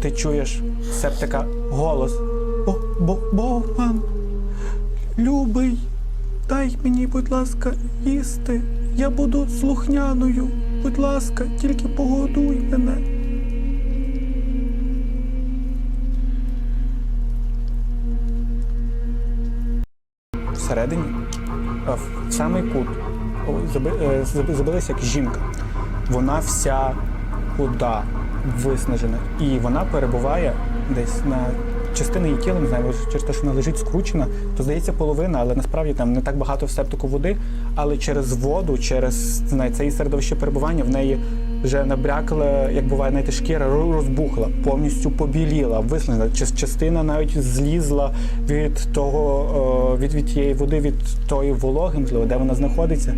ти чуєш септика голос. Бо, бо, Богман, любий, дай мені, будь ласка, їсти. Я буду слухняною. Будь ласка, тільки погодуй мене. Всередині, в самий кут, е, заби- забилася як жінка. Вона вся худа, виснажена. І вона перебуває десь на частини її тіла, не знаю, через те, що вона лежить скручена, то здається половина, але насправді там не так багато в септику води. Але через воду, через не знаю, це її середовище перебування, в неї вже набрякла, як буває, знаєте, шкіра ро- розбухла, повністю побіліла, виснажена. Част- Частина навіть злізла від того, е, від, від тієї води, від тої вологи, можливо, де вона знаходиться.